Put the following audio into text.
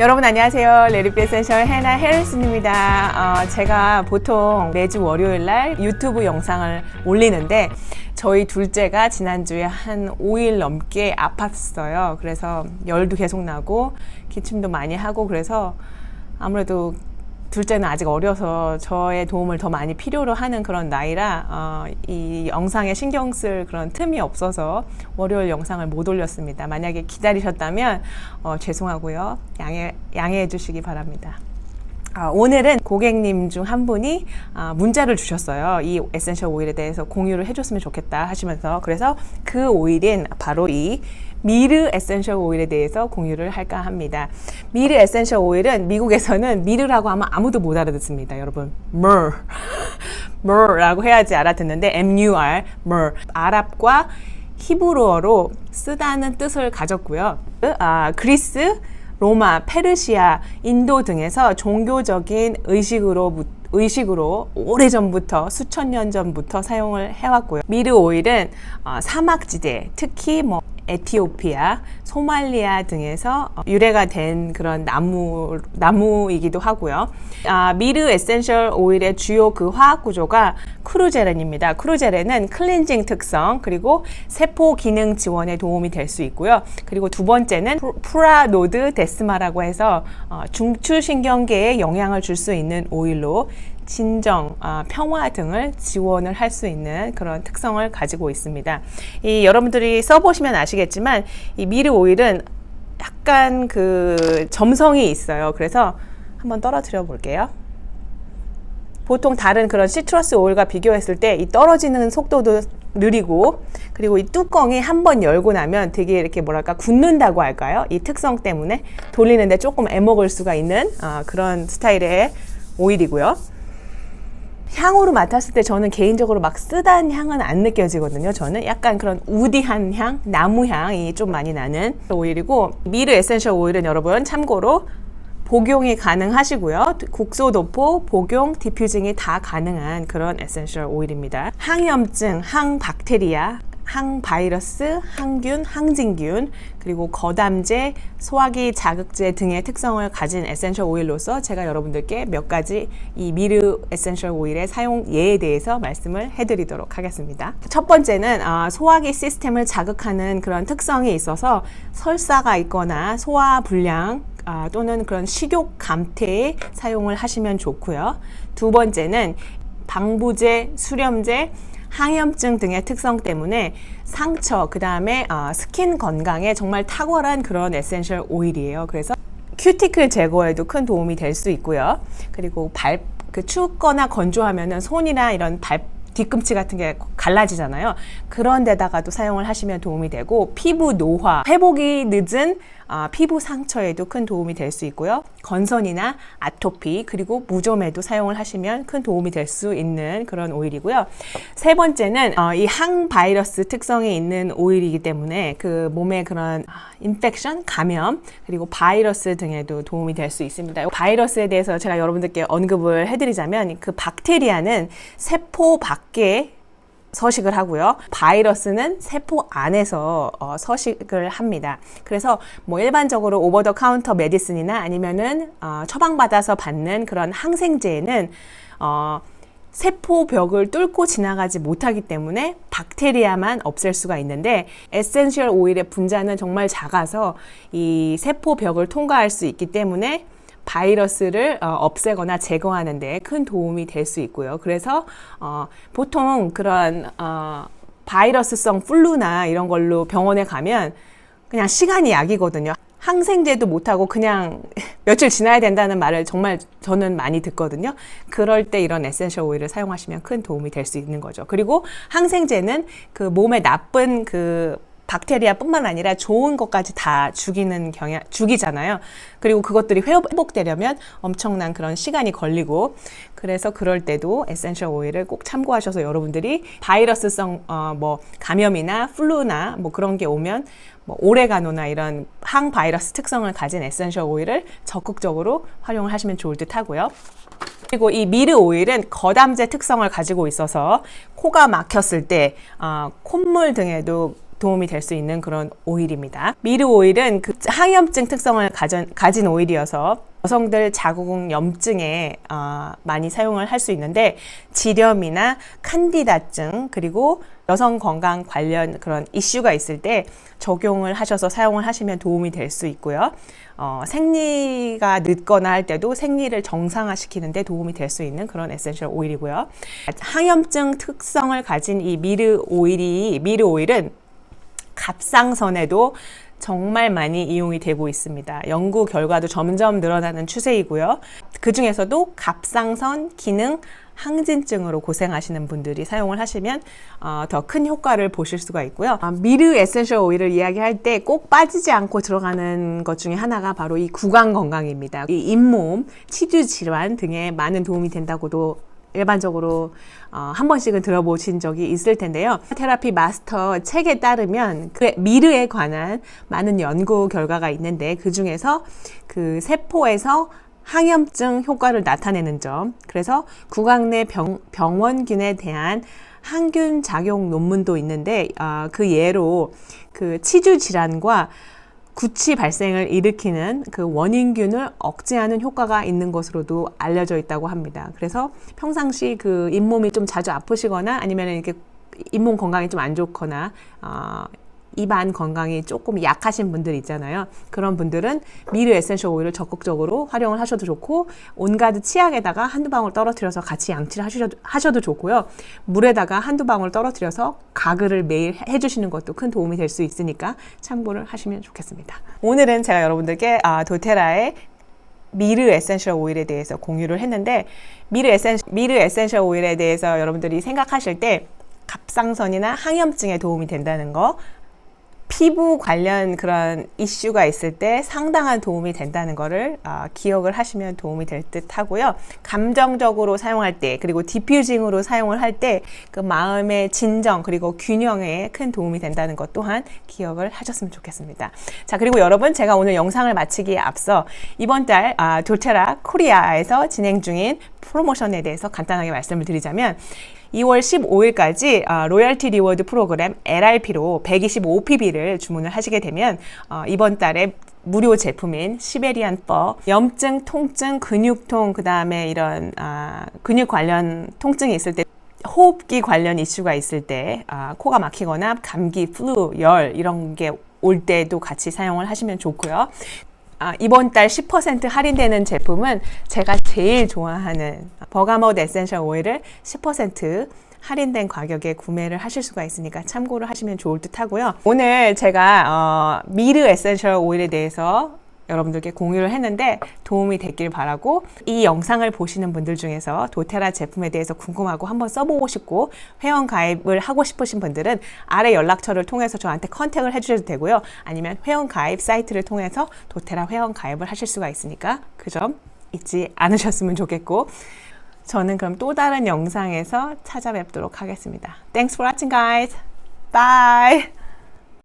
여러분 안녕하세요. 레리피 에센셜 해나 해리슨입니다. 어, 제가 보통 매주 월요일 날 유튜브 영상을 올리는데 저희 둘째가 지난주에 한 5일 넘게 아팠어요. 그래서 열도 계속 나고 기침도 많이 하고 그래서 아무래도 둘째는 아직 어려서 저의 도움을 더 많이 필요로 하는 그런 나이라 어, 이 영상에 신경 쓸 그런 틈이 없어서 월요일 영상을 못 올렸습니다. 만약에 기다리셨다면 어, 죄송하고요. 양해, 양해해 주시기 바랍니다. 아, 오늘은 고객님 중 한 분이 아, 문자를 주셨어요. 이 에센셜 오일에 대해서 공유를 해줬으면 좋겠다 하시면서 그래서 그 오일인 바로 이 미르 에센셜 오일에 대해서 공유를 할까 합니다. 미르 에센셜 오일은 미국에서는 미르라고 하면 아무도 못 알아듣습니다. 여러분, myrrh, myrrh라고 해야지 알아듣는데 M-U-R, myrrh. 아랍과 히브리어로 쓰다는 뜻을 가졌고요. 아, 그리스, 로마, 페르시아, 인도 등에서 종교적인 의식으로 의식으로 오래전부터 수천 년 전부터 사용을 해왔고요. 미르 오일은 어, 사막지대, 특히 뭐 에티오피아, 소말리아 등에서 유래가 된 그런 나무 나무이기도 하고요. 아, 미르 에센셜 오일의 주요 그 화학 구조가 크루제렌입니다. 크루제렌은 클렌징 특성 그리고 세포 기능 지원에 도움이 될 수 있고요. 그리고 두 번째는 프라노드 데스마라고 해서 어, 중추신경계에 영향을 줄 수 있는 오일로 진정, 아, 평화 등을 지원을 할 수 있는 그런 특성을 가지고 있습니다. 이 여러분들이 써보시면 아시겠지만 이 미르 오일은 약간 그 점성이 있어요. 그래서 한번 떨어뜨려 볼게요. 보통 다른 그런 시트러스 오일과 비교했을 때 이 떨어지는 속도도 느리고 그리고 이 뚜껑이 한 번 열고 나면 되게 이렇게 뭐랄까 굳는다고 할까요? 이 특성 때문에 돌리는데 조금 애먹을 수가 있는 아, 그런 스타일의 오일이고요. 향으로 맡았을 때 저는 개인적으로 막 쓰단 향은 안 느껴지거든요. 저는 약간 그런 우디한 향, 나무 향이 좀 많이 나는 오일이고 미르 에센셜 오일은 여러분 참고로 복용이 가능하시고요. 국소 도포, 복용, 디퓨징이 다 가능한 그런 에센셜 오일입니다. 항염증, 항박테리아, 항바이러스, 항균, 항진균, 그리고 거담제, 소화기 자극제 등의 특성을 가진 에센셜 오일로서 제가 여러분들께 몇 가지 이 미르 에센셜 오일의 사용 예에 대해서 말씀을 해드리도록 하겠습니다. 첫 번째는 아, 소화기 시스템을 자극하는 그런 특성이 있어서 설사가 있거나 소화 불량 아, 또는 그런 식욕 감퇴에 사용을 하시면 좋고요. 두 번째는 방부제, 수렴제, 항염증 등의 특성 때문에 상처, 그 다음에 어, 스킨 건강에 정말 탁월한 그런 에센셜 오일이에요. 그래서 큐티클 제거에도 큰 도움이 될 수 있고요. 그리고 발, 그 춥거나 건조하면은 손이나 이런 발, 뒤꿈치 같은 게 갈라지잖아요. 그런 데다가도 사용을 하시면 도움이 되고 피부 노화, 회복이 늦은 아, 피부 상처에도 큰 도움이 될 수 있고요. 건선이나 아토피 그리고 무좀에도 사용을 하시면 큰 도움이 될 수 있는 그런 오일이고요. 세 번째는 어, 이 항바이러스 특성이 있는 오일이기 때문에 그 몸에 그런 인펙션, 감염 그리고 바이러스 등에도 도움이 될 수 있습니다. 바이러스에 대해서 제가 여러분들께 언급을 해드리자면 그 박테리아는 세포 밖에 서식을 하고요. 바이러스는 세포 안에서 어, 서식을 합니다. 그래서 뭐 일반적으로 오버 더 카운터 메디슨이나 아니면은 어, 처방받아서 받는 그런 항생제는 어, 세포 벽을 뚫고 지나가지 못하기 때문에 박테리아만 없앨 수가 있는데 에센셜 오일의 분자는 정말 작아서 이 세포 벽을 통과할 수 있기 때문에 바이러스를 어, 없애거나 제거하는 데 큰 도움이 될 수 있고요. 그래서 어, 보통 그런 어, 바이러스성 플루나 이런 걸로 병원에 가면 그냥 시간이 약이거든요. 항생제도 못하고 그냥 며칠 지나야 된다는 말을 정말 저는 많이 듣거든요. 그럴 때 이런 에센셜 오일을 사용하시면 큰 도움이 될 수 있는 거죠. 그리고 항생제는 그 몸에 나쁜 그 박테리아뿐만 아니라 좋은 것까지 다 죽이는 경향 죽이잖아요. 그리고 그것들이 회복되려면 엄청난 그런 시간이 걸리고 그래서 그럴 때도 에센셜 오일을 꼭 참고하셔서 여러분들이 바이러스성 어, 뭐 감염이나 플루나 뭐 그런 게 오면 뭐 오레가노나 이런 항바이러스 특성을 가진 에센셜 오일을 적극적으로 활용을 하시면 좋을 듯 하고요. 그리고 이 미르 오일은 거담제 특성을 가지고 있어서 코가 막혔을 때 어, 콧물 등에도 도움이 될 수 있는 그런 오일입니다. 미르 오일은 그 항염증 특성을 가진, 가진 오일이어서 여성들 자궁 염증에 어, 많이 사용을 할 수 있는데 지렴이나 칸디다증 그리고 여성 건강 관련 그런 이슈가 있을 때 적용을 하셔서 사용을 하시면 도움이 될 수 있고요. 어, 생리가 늦거나 할 때도 생리를 정상화시키는 데 도움이 될 수 있는 그런 에센셜 오일이고요. 항염증 특성을 가진 이 미르 오일이 미르 오일은 갑상선에도 정말 많이 이용이 되고 있습니다. 연구 결과도 점점 늘어나는 추세이고요. 그 중에서도 갑상선 기능 항진증으로 고생하시는 분들이 사용을 하시면 어, 더 큰 효과를 보실 수가 있고요. 아, 미르 에센셜 오일을 이야기할 때 꼭 빠지지 않고 들어가는 것 중에 하나가 바로 이 구강 건강입니다. 이 잇몸, 치주 질환 등에 많은 도움이 된다고도 일반적으로 어, 한 번씩은 들어보신 적이 있을 텐데요. 테라피 마스터 책에 따르면 그 미르에 관한 많은 연구 결과가 있는데 그 중에서 그 세포에서 항염증 효과를 나타내는 점, 그래서 구강 내 병, 병원균에 대한 항균 작용 논문도 있는데 어, 그 예로 그 치주 질환과 구취 발생을 일으키는 그 원인균을 억제하는 효과가 있는 것으로도 알려져 있다고 합니다. 그래서 평상시 그 잇몸이 좀 자주 아프시거나 아니면 이렇게 잇몸 건강이 좀 안 좋거나 어, 입안 건강이 조금 약하신 분들 있잖아요. 그런 분들은 미르 에센셜 오일을 적극적으로 활용을 하셔도 좋고 온가드 치약에다가 한두 방울 떨어뜨려서 같이 양치를 하셔도, 하셔도 좋고요. 물에다가 한두 방울 떨어뜨려서 가글을 매일 해주시는 것도 큰 도움이 될 수 있으니까 참고를 하시면 좋겠습니다. 오늘은 제가 여러분들께 아, 도테라의 미르 에센셜 오일에 대해서 공유를 했는데 미르 에센셜, 미르 에센셜 오일에 대해서 여러분들이 생각하실 때 갑상선이나 항염증에 도움이 된다는 거 피부 관련 그런 이슈가 있을 때 상당한 도움이 된다는 거를 어, 기억을 하시면 도움이 될 듯 하고요. 감정적으로 사용할 때 그리고 디퓨징으로 사용을 할 때 그 마음의 진정 그리고 균형에 큰 도움이 된다는 것 또한 기억을 하셨으면 좋겠습니다. 자 그리고 여러분 제가 오늘 영상을 마치기에 앞서 이번 달 아, 돌테라 코리아에서 진행 중인 프로모션에 대해서 간단하게 말씀을 드리자면 2월 15일까지 어, 로열티 리워드 프로그램 LRP로 125PB를 주문을 하시게 되면 어, 이번 달에 무료 제품인 시베리안 뻐 염증, 통증, 근육통 그 다음에 이런 아, 근육 관련 통증이 있을 때 호흡기 관련 이슈가 있을 때 아, 코가 막히거나 감기, 플루, 열 이런 게 올 때도 같이 사용을 하시면 좋고요. 아, 이번 달 10% 할인되는 제품은 제가 제일 좋아하는 버가못 에센셜 오일을 10% 할인된 가격에 구매를 하실 수가 있으니까 참고를 하시면 좋을 듯 하고요. 오늘 제가 어, 미르 에센셜 오일에 대해서 여러분들께 공유를 했는데 도움이 됐길 바라고 이 영상을 보시는 분들 중에서 도테라 제품에 대해서 궁금하고 한번 써보고 싶고 회원 가입을 하고 싶으신 분들은 아래 연락처를 통해서 저한테 컨택을 해주셔도 되고요. 아니면 회원 가입 사이트를 통해서 도테라 회원 가입을 하실 수가 있으니까 그 점 잊지 않으셨으면 좋겠고 저는 그럼 또 다른 영상에서 찾아뵙도록 하겠습니다. Thanks for watching guys. Bye.